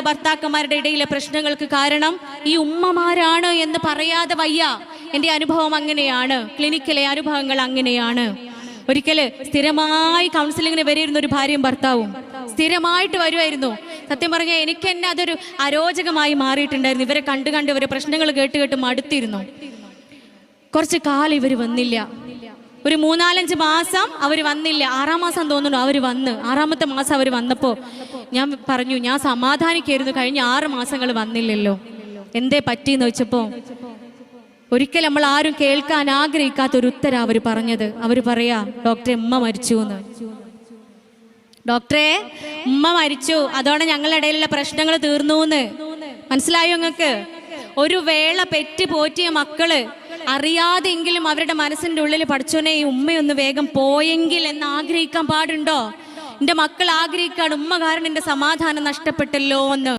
ഭർത്താക്കന്മാരുടെ ഇടയിലെ പ്രശ്നങ്ങൾക്ക് കാരണം ഈ ഉമ്മമാരാണ് എന്ന് പറയാതെ വയ്യ. എന്റെ അനുഭവം അങ്ങനെയാണ്. ക്ലിനിക്കിലെ അനുഭവങ്ങൾ അങ്ങനെയാണ്. ഒരിക്കൽ സ്ഥിരമായി കൗൺസിലിങ്ങിന് വരിയിരുന്ന ഒരു ഭാര്യയും ഭർത്താവും സ്ഥിരമായിട്ട് വരുമായിരുന്നു സത്യം പറഞ്ഞാൽ എനിക്ക് തന്നെ അതൊരു അരോചകമായി മാറിയിട്ടുണ്ടായിരുന്നു. ഇവരെ കണ്ടു കണ്ട് ഇവരെ പ്രശ്നങ്ങൾ കേട്ട് കേട്ട് മടുത്തിരുന്നു. കുറച്ച് കാലം ഇവർ വന്നില്ല. ഒരു മൂന്നാലഞ്ച് മാസം അവർ വന്നില്ല. ആറാം മാസം തോന്നുന്നു അവർ വന്ന്. ആറാമത്തെ മാസം അവർ വന്നപ്പോൾ ഞാൻ പറഞ്ഞു ഞാൻ സമാധാനിക്കായിരുന്നു കഴിഞ്ഞ ആറ് മാസങ്ങൾ വന്നില്ലല്ലോ. എന്തേ പറ്റിയെന്ന് വെച്ചപ്പോൾ ഒരിക്കൽ നമ്മൾ ആരും കേൾക്കാൻ ആഗ്രഹിക്കാത്ത ഒരു ഉത്തരം അവർ പറഞ്ഞത്. അവർ പറയാ ഡോക്ടറെ ഉമ്മ മരിച്ചു എന്ന് ഡോക്ടറെ ഉമ്മ മരിച്ചു. അതോടെ ഞങ്ങളുടെ ഇടയിലുള്ള പ്രശ്നങ്ങൾ തീർന്നു എന്ന് മനസ്സിലായോ നിങ്ങൾക്ക്? ഒരു വേള പെറ്റ് പോറ്റിയ മക്കൾ അറിയാതെങ്കിലും അവരുടെ മനസ്സിന്റെ ഉള്ളിൽ പഠിച്ചോനെ ഈ ഉമ്മയൊന്ന് വേഗം പോയെങ്കിൽ എന്ന് ആഗ്രഹിക്കാൻ പാടുണ്ടോ? എന്റെ മക്കൾ ആഗ്രഹിക്കാണ് ഉമ്മ കാരണം എന്റെ സമാധാനം നഷ്ടപ്പെട്ടല്ലോ എന്ന്